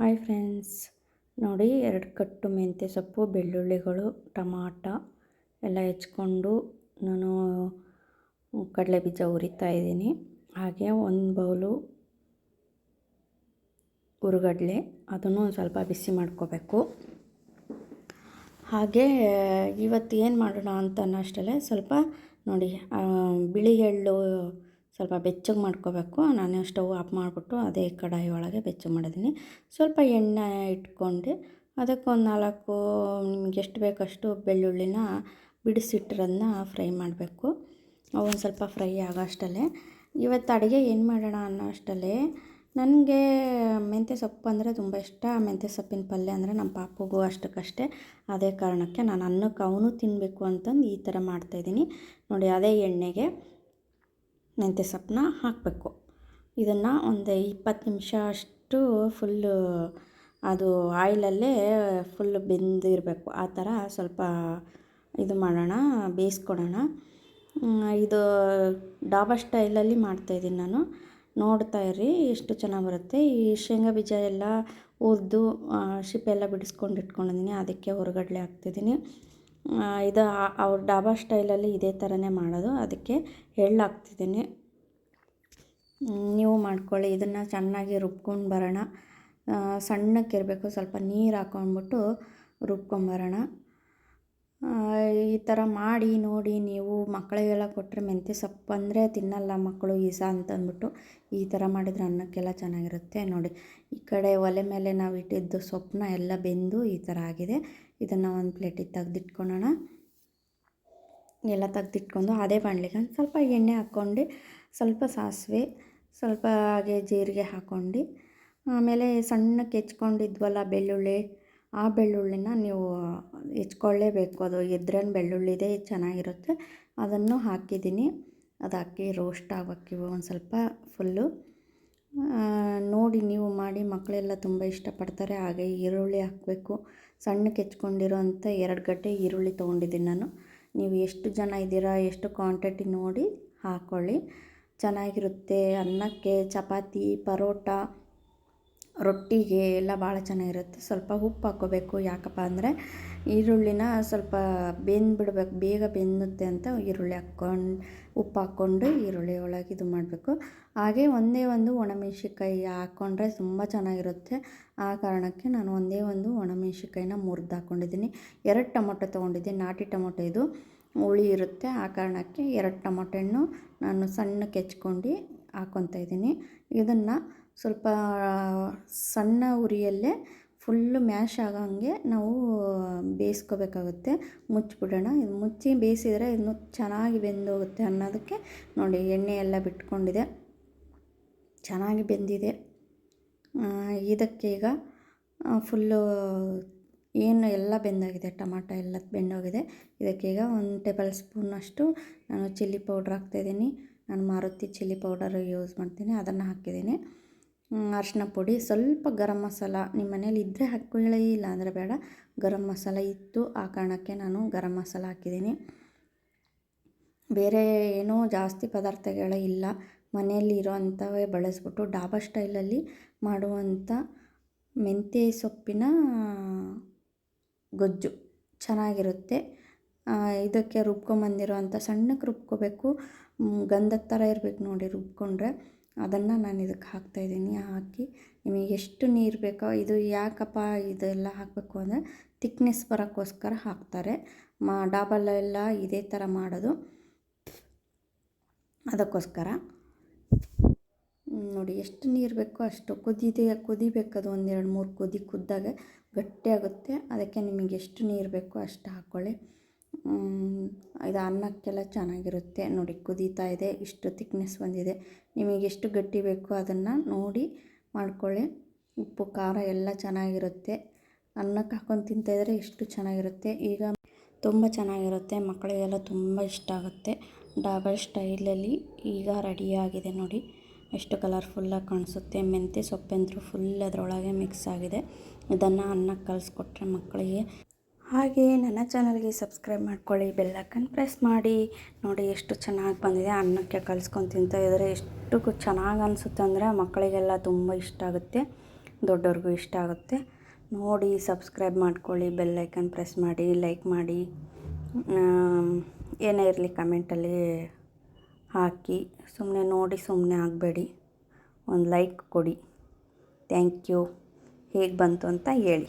Hi friends. ನೋಡಿ, ಎರಡು ಕಟ್ಟು ಮೆಂತ್ಯ ಸೊಪ್ಪು, ಬೆಳ್ಳುಳ್ಳಿಗಳು, ಟಮಾಟ ಎಲ್ಲ ಹೆಚ್ಕೊಂಡು ನಾನು ಕಡಲೆ ಬೀಜ ಹುರಿತಾ ಇದ್ದೀನಿ. ಹಾಗೆ ಒಂದು ಬೌಲು ಹುರುಗಡ್ಲೆ ಅದನ್ನು ಒಂದು ಸ್ವಲ್ಪ ಬಿಸಿ ಮಾಡ್ಕೋಬೇಕು. ಹಾಗೆ ಇವತ್ತು ಏನು ಮಾಡೋಣ ಅಂತ ಅನ್ನೋಷ್ಟರಲ್ಲೇ ಸ್ವಲ್ಪ ನೋಡಿ ಬಿಳಿ ಎಳ್ಳು ಸ್ವಲ್ಪ ಬೆಚ್ಚಗೆ ಮಾಡ್ಕೋಬೇಕು. ನಾನು ಸ್ಟವ್ ಆಫ್ ಮಾಡಿಬಿಟ್ಟು ಅದೇ ಕಡಾಯಿ ಒಳಗೆ ಬೆಚ್ಚಗೆ ಮಾಡಿದ್ದೀನಿ. ಸ್ವಲ್ಪ ಎಣ್ಣೆ ಇಟ್ಕೊಂಡು ಅದಕ್ಕೊಂದು ನಾಲ್ಕು, ನಿಮ್ಗೆ ಎಷ್ಟು ಬೇಕಷ್ಟು ಬೆಳ್ಳುಳ್ಳಿನ ಬಿಡಿಸಿಟ್ಟಿರೋದನ್ನ ಫ್ರೈ ಮಾಡಬೇಕು. ಒಂದು ಸ್ವಲ್ಪ ಫ್ರೈ ಆಗೋಷ್ಟಲ್ಲೇ. ಇವತ್ತು ಅಡುಗೆ ಏನು ಮಾಡೋಣ ಅನ್ನೋ ಅಷ್ಟಲ್ಲೇ ನನಗೆ ಮೆಂತ್ಯ ಸೊಪ್ಪು ಅಂದರೆ ತುಂಬ ಇಷ್ಟ. ಮೆಂತ್ಯ ಸೊಪ್ಪಿನ ಪಲ್ಯ ಅಂದರೆ ನಮ್ಮ ಪಾಪುಗೂ ಅಷ್ಟಕ್ಕಷ್ಟೇ. ಅದೇ ಕಾರಣಕ್ಕೆ ನಾನು ಅನ್ನಕ್ಕೆ ಅವನು ತಿನ್ನಬೇಕು ಅಂತಂದು ಈ ಥರ ಮಾಡ್ತಾಯಿದ್ದೀನಿ ನೋಡಿ, ಅದೇ ಎಣ್ಣೆಗೆ ಮೆಂತ್ಯ ಸೊಪ್ಪನ್ನ ಹಾಕಬೇಕು. ಇದನ್ನು ಒಂದು ಇಪ್ಪತ್ತು ನಿಮಿಷ ಅಷ್ಟು ಫುಲ್ಲು ಅದು ಆಯಿಲಲ್ಲೇ ಫುಲ್ ಬೆಂದಿರಬೇಕು. ಆ ಥರ ಸ್ವಲ್ಪ ಇದು ಮಾಡೋಣ, ಬೇಯಿಸ್ಕೊಡೋಣ. ಇದು ಡಾಬಾ ಸ್ಟೈಲಲ್ಲಿ ಮಾಡ್ತಾಯಿದ್ದೀನಿ ನಾನು. ನೋಡ್ತಾ ಇರಿ, ಎಷ್ಟು ಚೆನ್ನಾಗಿ ಬರುತ್ತೆ. ಈ ಶೇಂಗಾ ಬೀಜ ಎಲ್ಲ ಹುರಿದು ಶಿಪ್ಪೆಲ್ಲ ಬಿಡಿಸ್ಕೊಂಡು ಇಟ್ಕೊಂಡಿದ್ದೀನಿ. ಅದಕ್ಕೆ ಹೊರಗಡ್ಲೆ ಹಾಕ್ತಿದ್ದೀನಿ. ಇದು ಅವ್ರ ಡಾಬಾ ಸ್ಟೈಲಲ್ಲಿ ಇದೇ ಥರನೇ ಮಾಡೋದು. ಅದಕ್ಕೆ ಎಳ್ಳು ಹಾಕ್ತಿದ್ದೀನಿ. ನೀವು ಮಾಡ್ಕೊಳ್ಳಿ. ಇದನ್ನು ಚೆನ್ನಾಗಿ ರುಬ್ಕೊಂಡು ಬರೋಣ. ಸಣ್ಣಕ್ಕೆ ಇರಬೇಕು ಸ್ವಲ್ಪ ನೀರು ಹಾಕೊಂಡ್ಬಿಟ್ಟು ರುಬ್ಕೊಂಬರೋಣ ಈ ಥರ ಮಾಡಿ ನೋಡಿ ನೀವು ಮಕ್ಕಳಿಗೆಲ್ಲ ಕೊಟ್ಟರೆ ಮೆಂತ್ಯ ಸೊಪ್ಪು ಅಂದರೆ ತಿನ್ನಲ್ಲ ಮಕ್ಕಳು, ಈಸ ಅಂತಂದ್ಬಿಟ್ಟು ಈ ಥರ ಮಾಡಿದರೆ ಅನ್ನಕ್ಕೆಲ್ಲ ಚೆನ್ನಾಗಿರುತ್ತೆ ನೋಡಿ. ಈ ಕಡೆ ಒಲೆ ಮೇಲೆ ನಾವು ಇಟ್ಟಿದ್ದು ಸೊಪ್ಪನ್ನ ಎಲ್ಲ ಬೆಂದು ಈ ಥರ ಆಗಿದೆ. ಇದನ್ನು ಒಂದು ಪ್ಲೇಟಿಗೆ ತೆಗ್ದಿಟ್ಕೊಳ್ಳೋಣ ಎಲ್ಲ ತೆಗ್ದಿಟ್ಕೊಂಡು ಅದೇ ಬಾಣಲಿಗೆ ಸ್ವಲ್ಪ ಎಣ್ಣೆ ಹಾಕ್ಕೊಂಡು, ಸ್ವಲ್ಪ ಸಾಸಿವೆ, ಸ್ವಲ್ಪ ಹಾಗೆ ಜೀರಿಗೆ ಹಾಕ್ಕೊಂಡು ಆಮೇಲೆ ಸಣ್ಣಕ್ಕೆ ಹೆಚ್ಕೊಂಡಿದ್ವಲ್ಲ ಬೆಳ್ಳುಳ್ಳಿ ಆ ಬೆಳ್ಳುಳ್ಳಿನ ನೀವು ಹೆಚ್ಕೊಳ್ಳೇಬೇಕು. ಅದು ಇದ್ರೇನು ಬೆಳ್ಳುಳ್ಳಿದೆ ಚೆನ್ನಾಗಿರುತ್ತೆ. ಅದನ್ನು ಹಾಕಿದ್ದೀನಿ. ಅದು ಹಾಕಿ ರೋಸ್ಟ್ ಆಗೋಕ್ಕೆ ಒಂದು ಸ್ವಲ್ಪ ಫುಲ್ಲು. ನೋಡಿ ನೀವು ಮಾಡಿ ಮಕ್ಕಳೆಲ್ಲ ತುಂಬ ಇಷ್ಟಪಡ್ತಾರೆ. ಹಾಗೆ ಈರುಳ್ಳಿ ಹಾಕಬೇಕು. ಸಣ್ಣಕ್ಕೆ ಹೆಚ್ಕೊಂಡಿರೋ ಅಂಥ ಎರಡು ಗಡ್ಡೆ ಈರುಳ್ಳಿ ತೊಗೊಂಡಿದ್ದೀನಿ ನಾನು. ನೀವು ಎಷ್ಟು ಜನ ಇದ್ದೀರಾ, ಎಷ್ಟು ಕ್ವಾಂಟಿಟಿ ನೋಡಿ ಹಾಕ್ಕೊಳ್ಳಿ ಚೆನ್ನಾಗಿರುತ್ತೆ ಅನ್ನಕ್ಕೆ, ಚಪಾತಿ, ಪರೋಟ ರೊಟ್ಟಿಗೆ ಎಲ್ಲ ಭಾಳ ಚೆನ್ನಾಗಿರುತ್ತೆ. ಸ್ವಲ್ಪ ಉಪ್ಪು ಹಾಕ್ಕೋಬೇಕು. ಯಾಕಪ್ಪ ಅಂದರೆ ಈರುಳ್ಳಿನ ಸ್ವಲ್ಪ ಬೆಂದ್ಬಿಡ್ಬೇಕು ಬೇಗ ಬೆಂದುತ್ತೆ ಅಂತ ಈರುಳ್ಳಿ ಹಾಕ್ಕೊಂಡು, ಉಪ್ಪು ಹಾಕ್ಕೊಂಡು ಈರುಳ್ಳಿ ಒಳಗೆ ಇದು ಮಾಡಬೇಕು. ಹಾಗೆ ಒಂದೇ ಒಂದು ಒಣಮೆಣ್ಸಿನ್ಕಾಯಿ ಹಾಕ್ಕೊಂಡ್ರೆ ತುಂಬ ಚೆನ್ನಾಗಿರುತ್ತೆ. ಆ ಕಾರಣಕ್ಕೆ ನಾನು ಒಂದೇ ಒಂದು ಒಣಮೆಣ್ಸಿಕಾಯಿನ ಮುರಿದು ಹಾಕ್ಕೊಂಡಿದ್ದೀನಿ ಎರಡು ಟೊಮೊಟೊ ತೊಗೊಂಡಿದ್ದೀನಿ. ನಾಟಿ ಟೊಮೊಟೊ ಇದು. ಹುಳಿ ಇರುತ್ತೆ. ಆ ಕಾರಣಕ್ಕೆ ಎರಡು ಟೊಮೊಟೊ ಹಣ್ಣು ನಾನು ಸಣ್ಣಕ್ಕೆ ಹೆಚ್ಕೊಂಡು ಹಾಕ್ಕೊತಾ ಇದ್ದೀನಿ. ಇದನ್ನು ಸ್ವಲ್ಪ ಸಣ್ಣ ಉರಿಯಲ್ಲೇ ಫುಲ್ಲು ಮ್ಯಾಶ್ ಆಗೋಂಗೆ ನಾವು ಬೇಯಿಸ್ಕೋಬೇಕಾಗುತ್ತೆ. ಮುಚ್ಚಿಬಿಡೋಣ. ಇದು ಮುಚ್ಚಿ ಬೇಯಿಸಿದರೆ ಇನ್ನೂ ಚೆನ್ನಾಗಿ ಬೆಂದೋಗುತ್ತೆ ಅನ್ನೋದಕ್ಕೆ ನೋಡಿ, ಎಣ್ಣೆ ಎಲ್ಲ ಬಿಟ್ಕೊಂಡಿದೆ. ಚೆನ್ನಾಗಿ ಬೆಂದಿದೆ. ಇದಕ್ಕೆ ಈಗ ಫುಲ್ಲು ಏನು ಎಲ್ಲ ಬೆಂದಾಗಿದೆ, ಟೊಮಾಟೊ ಎಲ್ಲ ಬೆಂದೋಗಿದೆ. ಇದಕ್ಕೆ ಈಗ ಒಂದು ಟೇಬಲ್ ಸ್ಪೂನಷ್ಟು ನಾನು ಚಿಲ್ಲಿ ಪೌಡ್ರ್ ಹಾಕ್ತಾಯಿದ್ದೀನಿ ನಾನು ಮಾರುತಿ ಚಿಲ್ಲಿ ಪೌಡರ್ ಯೂಸ್ ಮಾಡ್ತೀನಿ, ಅದನ್ನು ಹಾಕಿದ್ದೀನಿ. ಅರಿಶಿನ ಪುಡಿ, ಸ್ವಲ್ಪ ಗರಂ ಮಸಾಲ. ನಿಮ್ಮ ಮನೇಲಿ ಇದ್ದರೆ ಹಾಕ್ಕೊಳ್ಳಿ ಇಲ್ಲ ಅಂದರೆ ಬೇಡ. ಗರಂ ಮಸಾಲ ಇತ್ತು. ಆ ಕಾರಣಕ್ಕೆ ನಾನು ಗರಂ ಮಸಾಲ ಹಾಕಿದ್ದೀನಿ. ಬೇರೆ ಏನೂ ಜಾಸ್ತಿ ಪದಾರ್ಥಗಳೇ ಇಲ್ಲ. ಮನೆಯಲ್ಲಿ ಇರೋವಂಥವೇ ಬಳಸ್ಬಿಟ್ಟು ಡಾಬಾ ಸ್ಟೈಲಲ್ಲಿ ಮಾಡುವಂಥ ಮೆಂತ್ಯ ಸೊಪ್ಪಿನ ಗೊಜ್ಜು. ಚೆನ್ನಾಗಿರುತ್ತೆ. ಇದಕ್ಕೆ ರುಬ್ಕೊಂಬಂದಿರೋ ಅಂಥ ಸಣ್ಣಕ್ಕೆ ರುಬ್ಕೋಬೇಕು. ಗಂಧದ ಥರ ಇರಬೇಕು ನೋಡಿ ರುಬ್ಕೊಂಡ್ರೆ. ಅದನ್ನು ನಾನು ಇದಕ್ಕೆ ಹಾಕ್ತಾಯಿದ್ದೀನಿ ಹಾಕಿ ನಿಮಗೆ ಎಷ್ಟು ನೀರು ಬೇಕೋ, ಇದು ಯಾಕಪ್ಪ ಇದೆಲ್ಲ ಹಾಕಬೇಕು ಅಂದರೆ ತಿಕ್ನೆಸ್ ಬರೋಕ್ಕೋಸ್ಕರ ಹಾಕ್ತಾರೆ. ಮಾ ಡಾಬಲ್ಲೆಲ್ಲ ಇದೇ ಥರ ಮಾಡೋದು. ಅದಕ್ಕೋಸ್ಕರ. ನೋಡಿ, ಎಷ್ಟು ನೀರು ಬೇಕೋ ಅಷ್ಟು ಕುದಿದೆ, ಕುದಿಬೇಕದು ಒಂದೆರಡು ಮೂರು ಕುದಿ ಕುದ್ದಾಗ ಗಟ್ಟಿಯಾಗುತ್ತೆ ಅದಕ್ಕೆ ನಿಮಗೆ ಎಷ್ಟು ನೀರು ಬೇಕೋ ಅಷ್ಟು ಹಾಕ್ಕೊಳ್ಳಿ. ಇದು ಅನ್ನಕ್ಕೆಲ್ಲ ಚೆನ್ನಾಗಿರುತ್ತೆ. ನೋಡಿ, ಕುದೀತಾ ಇದೆ, ಇಷ್ಟು ತಿಕ್ನೆಸ್ ಬಂದಿದೆ. ನಿಮಗೆ ಎಷ್ಟು ಗಟ್ಟಿ ಬೇಕೋ ಅದನ್ನು ನೋಡಿ ಮಾಡ್ಕೊಳ್ಳಿ. ಉಪ್ಪು, ಖಾರ ಎಲ್ಲ ಚೆನ್ನಾಗಿರುತ್ತೆ. ಅನ್ನಕ್ಕೆ ಹಾಕೊಂಡು ತಿಂತಾಯಿದ್ರೆ ಎಷ್ಟು ಚೆನ್ನಾಗಿರುತ್ತೆ. ಈಗ ತುಂಬ ಚೆನ್ನಾಗಿರುತ್ತೆ. ಮಕ್ಕಳಿಗೆಲ್ಲ ತುಂಬ ಇಷ್ಟ ಆಗುತ್ತೆ. ಡಾಬಲ್ ಸ್ಟೈಲಲ್ಲಿ ಈಗ ರೆಡಿಯಾಗಿದೆ ನೋಡಿ. ಎಷ್ಟು ಕಲರ್ಫುಲ್ಲಾಗಿ ಕಾಣಿಸುತ್ತೆ. ಮೆಂತ್ಯ ಸೊಪ್ಪಂತೂ ಫುಲ್ ಅದರೊಳಗೆ ಮಿಕ್ಸ್ ಆಗಿದೆ. ಇದನ್ನು ಅನ್ನಕ್ಕೆ ಕಲಿಸ್ಕೊಟ್ರೆ ಮಕ್ಕಳಿಗೆ ಹಾಗೆ ನನ್ನ ಚಾನಲ್ಗೆ ಸಬ್ಸ್ಕ್ರೈಬ್ ಮಾಡ್ಕೊಳ್ಳಿ ಬೆಲ್ಲಕ್ಕನ್ ಪ್ರೆಸ್ ಮಾಡಿ. ನೋಡಿ ಎಷ್ಟು ಚೆನ್ನಾಗಿ ಬಂದಿದೆ. ಅನ್ನಕ್ಕೆ ಕಲ್ಸ್ಕೊಂಡು ತಿಂತ ಇದ್ದರೆ. ಎಷ್ಟು ಚೆನ್ನಾಗಿ ಅನಿಸುತ್ತೆ ಅಂದರೆ ಮಕ್ಕಳಿಗೆಲ್ಲ ತುಂಬ ಇಷ್ಟ ಆಗುತ್ತೆ. ದೊಡ್ಡವ್ರಿಗೂ ಇಷ್ಟ ಆಗುತ್ತೆ. ನೋಡಿ, ಸಬ್ಸ್ಕ್ರೈಬ್ ಮಾಡ್ಕೊಳ್ಳಿ ಬೆಲ್ಲೈಕನ್ ಪ್ರೆಸ್ ಮಾಡಿ ಲೈಕ್ ಮಾಡಿ. ಏನೇ ಇರಲಿ ಕಮೆಂಟಲ್ಲಿ ಹಾಕಿ. ಸುಮ್ಮನೆ ನೋಡಿ ಸುಮ್ಮನೆ ಆಗಬೇಡಿ. ಒಂದು ಲೈಕ್ ಕೊಡಿ. ಥ್ಯಾಂಕ್ ಯು ಹೇಗೆ ಬಂತು ಅಂತ ಹೇಳಿ.